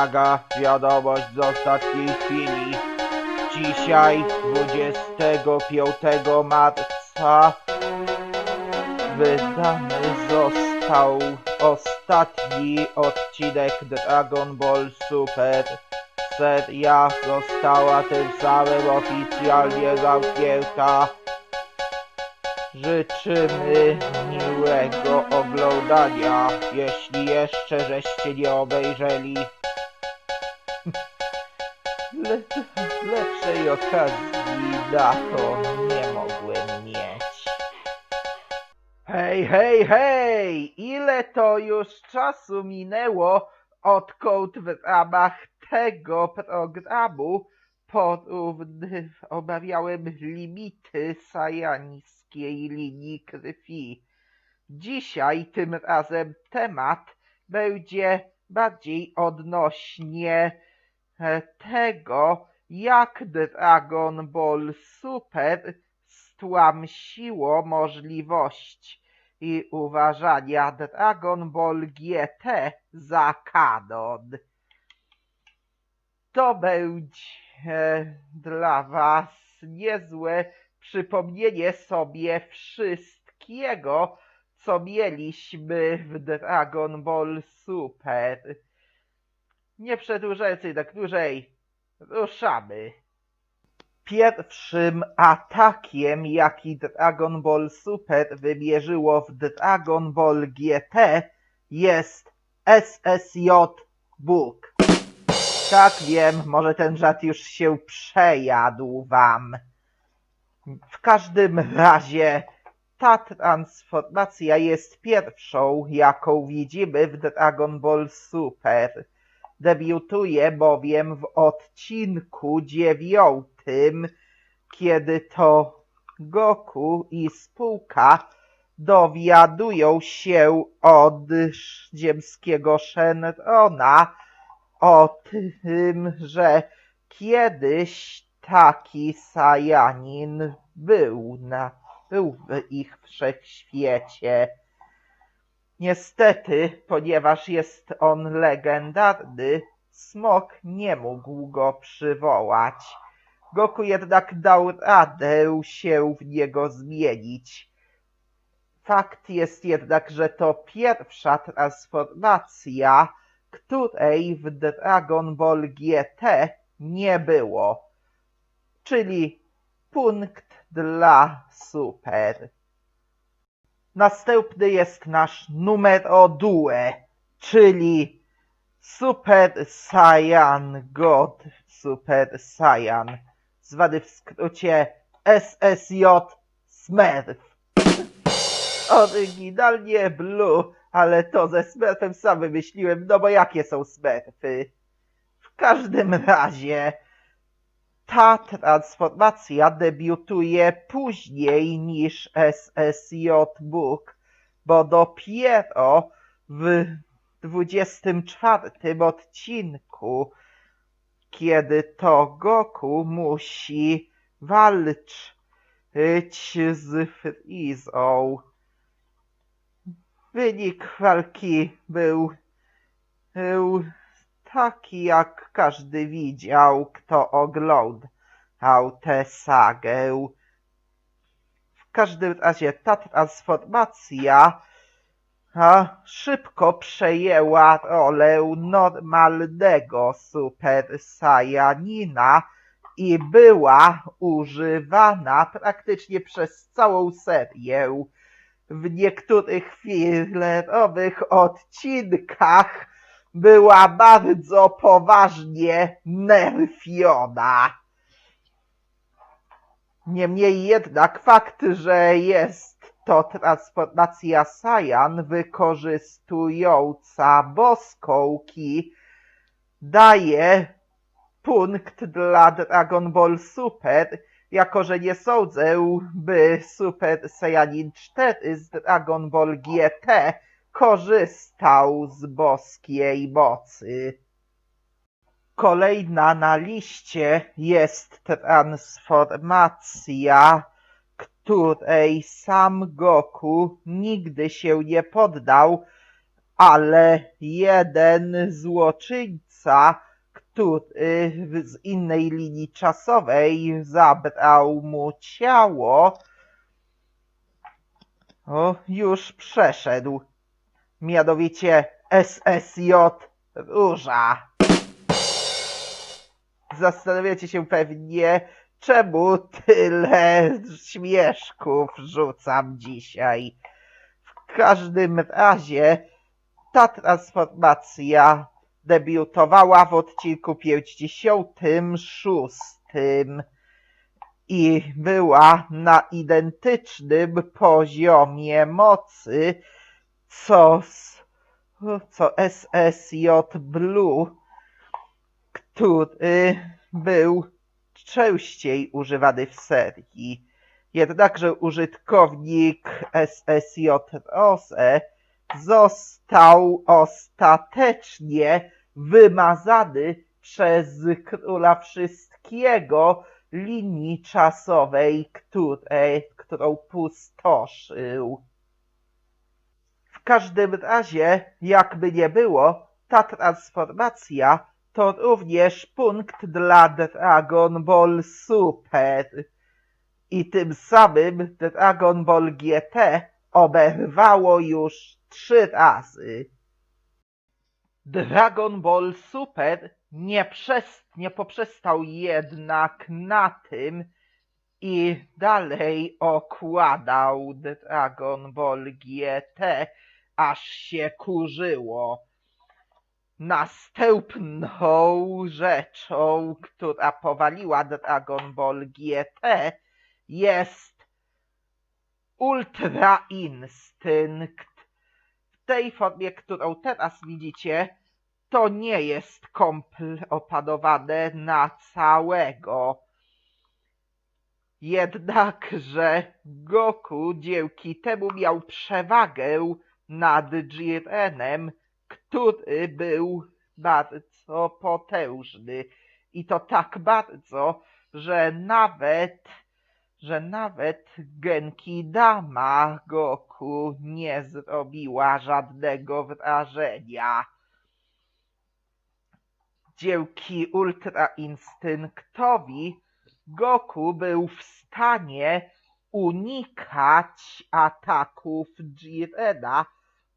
Uwaga, wiadomość z ostatniej chwili. Dzisiaj, 25 marca, wydany został ostatni odcinek Dragon Ball Super. Seria została tym samym oficjalnie zamknięta. Życzymy miłego oglądania, jeśli jeszcze żeście nie obejrzeli. Le lepszej okazji na to nie mogłem mieć. Hej, hej, hej! Ile to już czasu minęło, odkąd w ramach tego programu porówny omawiałem limity sajańskiej linii krwi. Dzisiaj tym razem temat będzie bardziej odnośnie tego, jak Dragon Ball Super stłamsiło możliwość i uważania Dragon Ball GT za kanon. To będzie dla Was niezłe przypomnienie sobie wszystkiego, co mieliśmy w Dragon Ball Super. Nie przedłużając jednak dłużej, ruszamy. Pierwszym atakiem, jaki Dragon Ball Super wymierzyło w Dragon Ball GT jest SSJ Bóg. Tak wiem, może ten żart już się przejadł wam. W każdym razie ta transformacja jest pierwszą, jaką widzimy w Dragon Ball Super. Debiutuje bowiem w odcinku dziewiątym, kiedy to Goku i spółka dowiadują się od ziemskiego Shenrona o tym, że kiedyś taki Sajanin był na, był w ich wszechświecie. Niestety, ponieważ jest on legendarny, Smok nie mógł go przywołać. Goku jednak dał radę się w niego zmienić. Fakt jest jednak, że to pierwsza transformacja, której w Dragon Ball GT nie było. Czyli punkt dla Super. Następny jest nasz numero due, czyli Super Saiyan God Super Saiyan, zwany w skrócie SSJ Smurf. Oryginalnie Blue, ale to ze Smurfem sam wymyśliłem, no bo jakie są Smurfy? W każdym razie ta transformacja debiutuje później niż SSJ Book, bo dopiero w 24 odcinku, kiedy to Goku musi walczyć z Freezą. Wynik walki był, był taki, jak każdy widział, kto oglądał tę sagę. W każdym razie ta transformacja a, szybko przejęła rolę normalnego Super Saiyanina i była używana praktycznie przez całą serię. W niektórych filerowych odcinkach była bardzo poważnie nerfiona. Niemniej jednak fakt, że jest to transformacja Saiyan wykorzystująca boską ki daje punkt dla Dragon Ball Super, jako że nie sądzę, by Super Saiyanin 4 z Dragon Ball GT korzystał z boskiej mocy. Kolejna na liście jest transformacja, której sam Goku nigdy się nie poddał, ale jeden złoczyńca który z innej linii czasowej zabrał mu ciało, o, już przeszedł. Mianowicie SSJ Róża. Zastanawiacie się pewnie, czemu tyle śmieszków rzucam dzisiaj. W każdym razie ta transformacja debiutowała w odcinku 56 i była na identycznym poziomie mocy co, s- co SSJ Blue, który był częściej używany w serii. Jednakże użytkownik SSJ Rose został ostatecznie wymazany przez króla wszystkiego linii czasowej, które, którą pustoszył. Każdym razie, jakby nie było, ta transformacja to również punkt dla Dragon Ball Super. I tym samym Dragon Ball GT oberwało już trzy razy. Dragon Ball Super nie, przez, nie poprzestał jednak na tym i dalej okładał Dragon Ball GT, aż się kurzyło. Następną rzeczą, która powaliła Dragon Ball GT jest Ultra Instynkt. W tej formie, którą teraz widzicie, to nie jest kompl opanowane na całego. Jednakże Goku dzięki temu miał przewagę nad Jirenem, który był bardzo potężny. I to tak bardzo, że nawet, że nawet Genki Dama Goku nie zrobiła żadnego wrażenia. Dzięki Ultra Instynktowi Goku był w stanie unikać ataków Jirena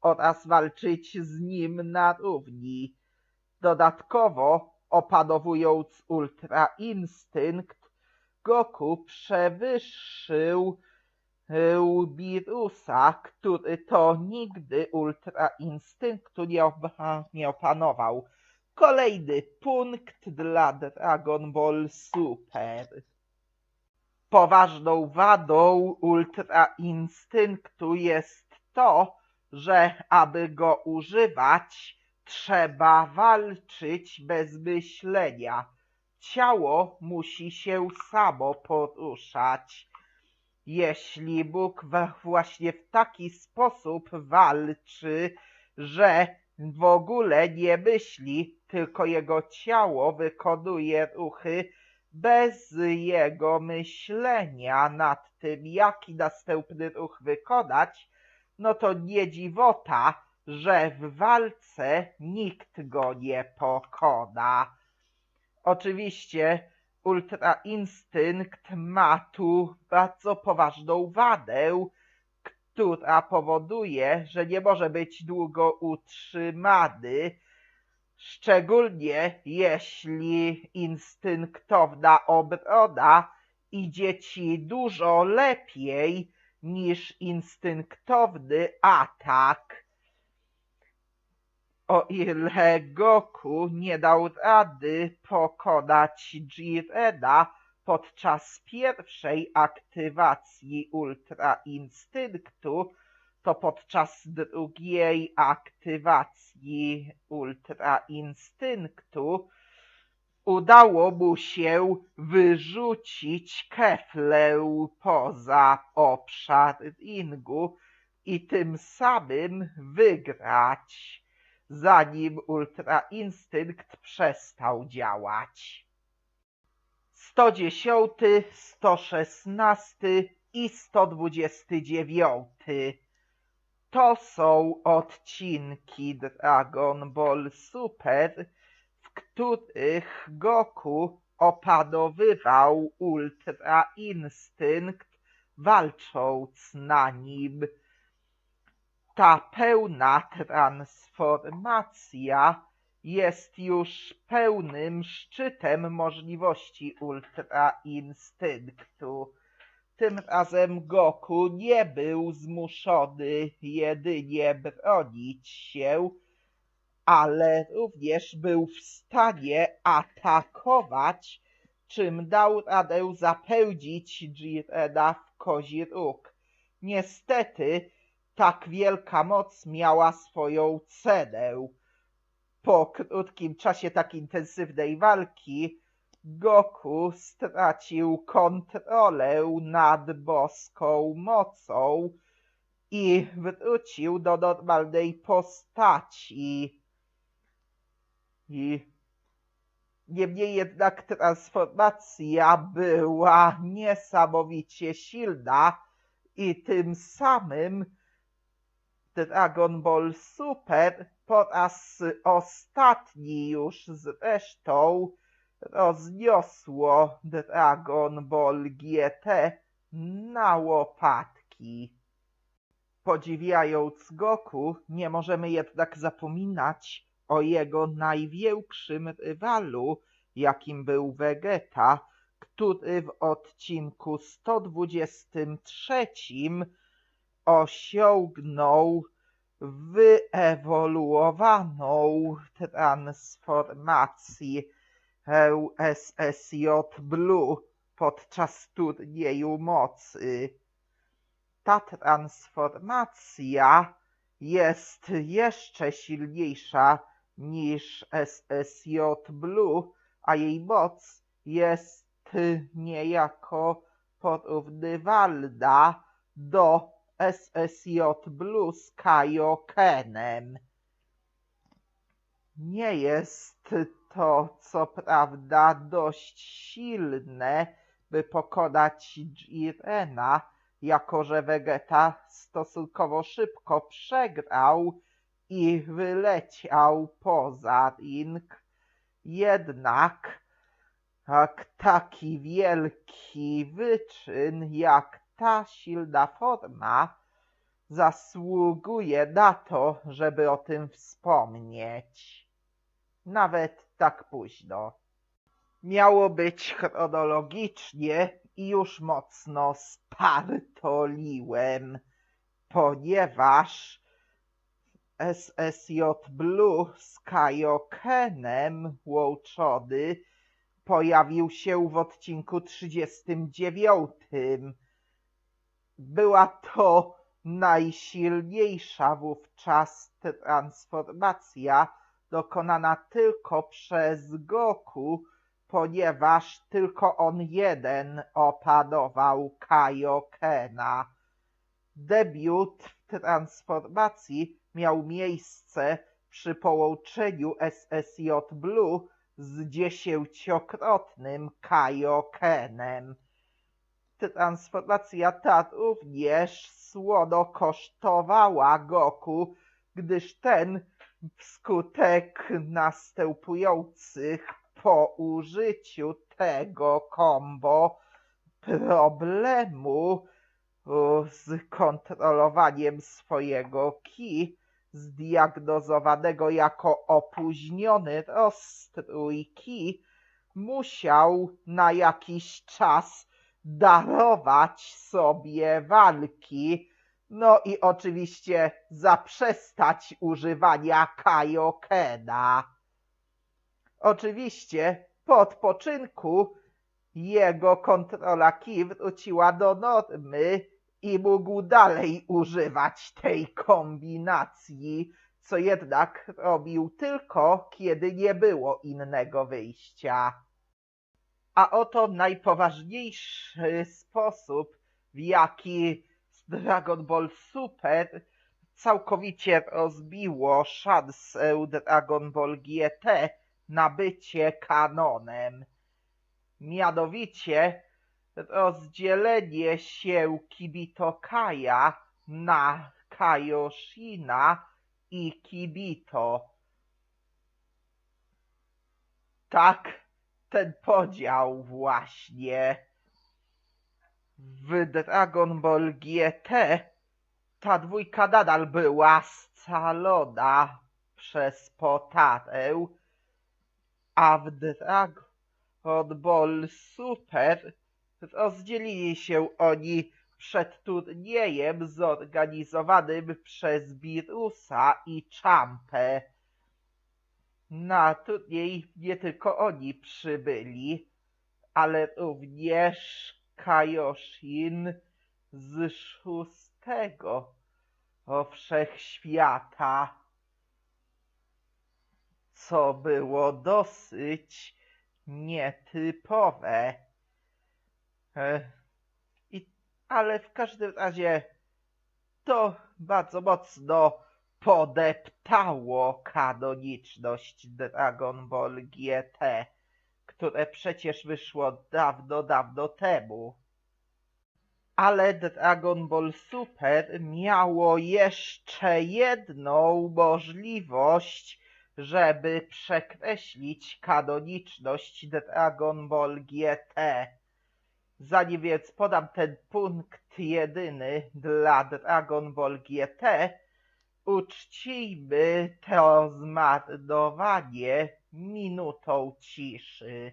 oraz walczyć z nim na równi. Dodatkowo, opanowując Ultra Instynkt, Goku przewyższył Birusa, który to nigdy Ultra Instynktu nie, nie opanował. Kolejny punkt dla Dragon Ball Super. Poważną wadą Ultra Instynktu jest to, że aby go używać, trzeba walczyć bez myślenia. Ciało musi się samo poruszać. Jeśli Bóg właśnie w taki sposób walczy, że w ogóle nie myśli, tylko jego ciało wykonuje ruchy bez jego myślenia nad tym, jaki następny ruch wykonać, no to nie dziwota, że w walce nikt go nie pokona. Oczywiście Ultra Instynkt ma tu bardzo poważną wadę, która powoduje, że nie może być długo utrzymany, szczególnie jeśli instynktowna obrona idzie ci dużo lepiej niż instynktowny atak. O ile Goku nie dał rady pokonać Jirena podczas pierwszej aktywacji Ultra Instynktu, to podczas drugiej aktywacji Ultra Instynktu udało mu się wyrzucić Keflę poza obszar ringu i tym samym wygrać, zanim Ultra Instynkt przestał działać. 110, 116 i 129. To są odcinki Dragon Ball Super, których Goku opadowywał Ultra Instynkt, walcząc na nim. Ta pełna transformacja jest już pełnym szczytem możliwości Ultra Instynktu. Tym razem Goku nie był zmuszony jedynie bronić się, ale również był w stanie atakować, czym dał radę zapędzić Jirena w kozi róg. Niestety tak wielka moc miała swoją cenę. Po krótkim czasie tak intensywnej walki Goku stracił kontrolę nad boską mocą i wrócił do normalnej postaci. Niemniej jednak transformacja była niesamowicie silna i tym samym Dragon Ball Super po raz ostatni już zresztą rozniosło Dragon Ball GT na łopatki. Podziwiając Goku, nie możemy jednak zapominać o jego największym rywalu, jakim był Vegeta, który w odcinku 123 osiągnął wyewoluowaną transformację SSJ Blue podczas turnieju mocy. Ta transformacja jest jeszcze silniejsza niż SSJ Blue, a jej moc jest niejako porównywalna do SSJ Blue z Kaiokenem. Nie jest to co prawda dość silne, by pokonać Jirena, jako że Vegeta stosunkowo szybko przegrał i wyleciał poza ring. Jednak jak taki wielki wyczyn jak ta silna forma zasługuje na to, żeby o tym wspomnieć. Nawet tak późno. Miało być chronologicznie i już mocno spartoliłem, ponieważ SSJ Blue z Kaiokenem łączony pojawił się w odcinku 39. Była to najsilniejsza wówczas transformacja dokonana tylko przez Goku, ponieważ tylko on jeden opanował Kaiokena. Debiut w transformacji miał miejsce przy połączeniu SSJ Blue z dziesięciokrotnym Kaiokenem. Transformacja ta również słono kosztowała Goku, gdyż ten wskutek następujących po użyciu tego kombo problemu z kontrolowaniem swojego ki zdiagnozowanego jako opóźniony rozstrój ki musiał na jakiś czas darować sobie walki, no i oczywiście zaprzestać używania Kaiokena. Oczywiście po odpoczynku jego kontrola ki wróciła do normy i mógł dalej używać tej kombinacji, co jednak robił tylko, kiedy nie było innego wyjścia. A oto najpoważniejszy sposób, w jaki Dragon Ball Super całkowicie rozbiło szansę Dragon Ball GT na bycie kanonem. Mianowicie rozdzielenie się Kibito Kaja na Kaioshina i Kibito. Tak, ten podział właśnie. W Dragon Ball GT ta dwójka nadal była scalona przez potatę, a w Dragon Ball Super rozdzielili się oni przed turniejem zorganizowanym przez Birusa i Champę. Na turniej nie tylko oni przybyli, ale również Kaioshin z szóstego wszechświata, co było dosyć nietypowe. E, I, ale w każdym razie to bardzo mocno podeptało kanoniczność Dragon Ball GT, które przecież wyszło dawno, dawno temu. Ale Dragon Ball Super miało jeszcze jedną możliwość, żeby przekreślić kanoniczność Dragon Ball GT. Zanim więc podam ten punkt jedyny dla Dragon Ball GT, uczcijmy to zmarnowanie minutą ciszy.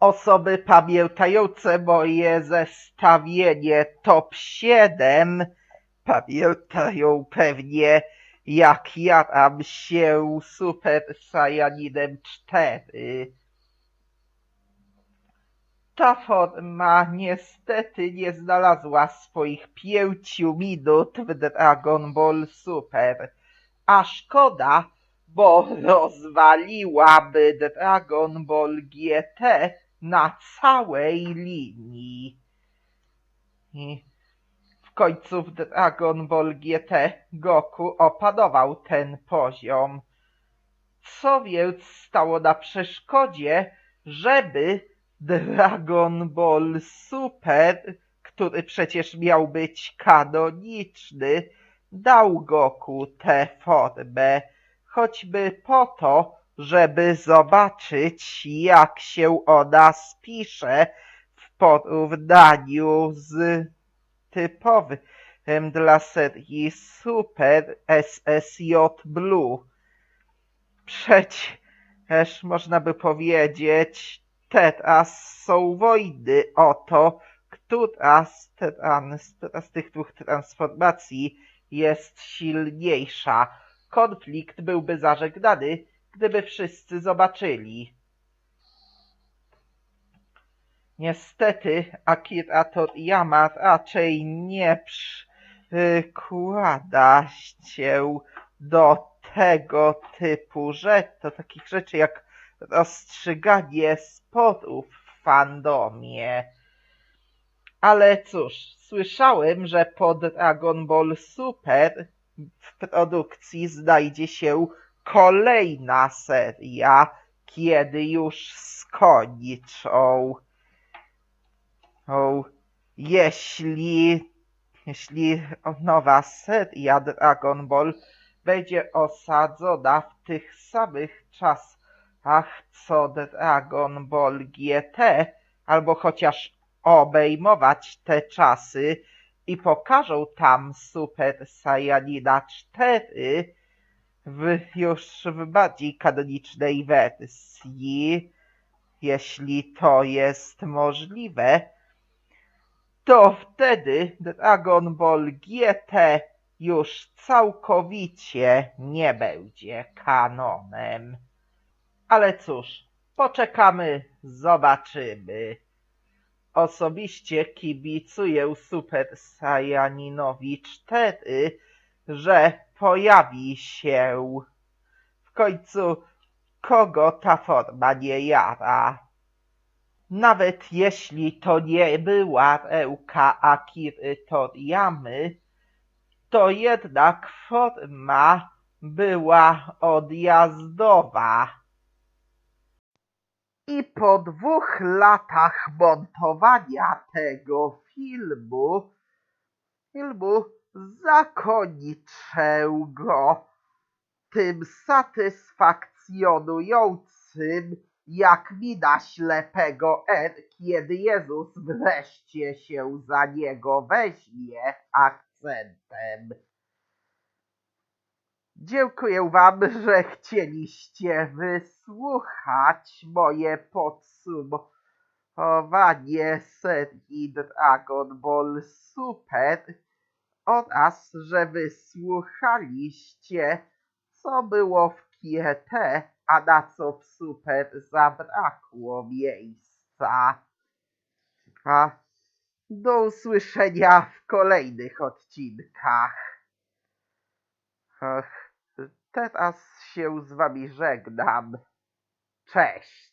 Osoby pamiętające moje zestawienie top 7 pamiętają pewnie jak jaram się Super Saiyaninem 4. Ta forma niestety nie znalazła swoich pięciu minut w Dragon Ball Super. A szkoda, bo rozwaliłaby Dragon Ball GT na całej linii. I w końcu w Dragon Ball GT Goku opanował ten poziom. Co więc stało na przeszkodzie, żeby Dragon Ball Super, który przecież miał być kanoniczny, dał Goku tę formę, choćby po to, żeby zobaczyć, jak się ona spisze w porównaniu z typowym dla serii Super SSJ Blue. Przecież można by powiedzieć, teraz są wojny o to, która z, trans, z tych dwóch transformacji jest silniejsza. Konflikt byłby zażegnany, gdyby wszyscy zobaczyli. Niestety Akira Toriyama raczej nie przykłada się do tego typu rzeczy, do takich rzeczy jak rozstrzyganie sporów w fandomie. Ale cóż, słyszałem, że po Dragon Ball Super w produkcji znajdzie się kolejna seria, kiedy już skończą. O, jeśli, jeśli nowa seria Dragon Ball będzie osadzona w tych samych czasach co Dragon Ball GT, albo chociaż obejmować te czasy i pokażą tam Super Saiyanina 4, w już w bardziej kanonicznej wersji, jeśli to jest możliwe, to wtedy Dragon Ball GT już całkowicie nie będzie kanonem. Ale cóż, poczekamy, zobaczymy. Osobiście kibicuję Super Saiyaninowi 4, że pojawi się. W końcu kogo ta forma nie jara? Nawet jeśli to nie była pełka Akiry Toriyamy, to jednak forma była odjazdowa. I po dwóch latach montowania tego filmu, filmu zakończę go. Tym satysfakcjonującym, jak mina ślepego N, kiedy Jezus wreszcie się za niego weźmie akcentem. Dziękuję Wam, że chcieliście wysłuchać moje podsumowanie. Serii Dragon Ball Super oraz że wysłuchaliście, co było w GT, a na co w Super zabrakło miejsca. A do usłyszenia w kolejnych odcinkach. Ach, teraz się z wami żegnam. Cześć.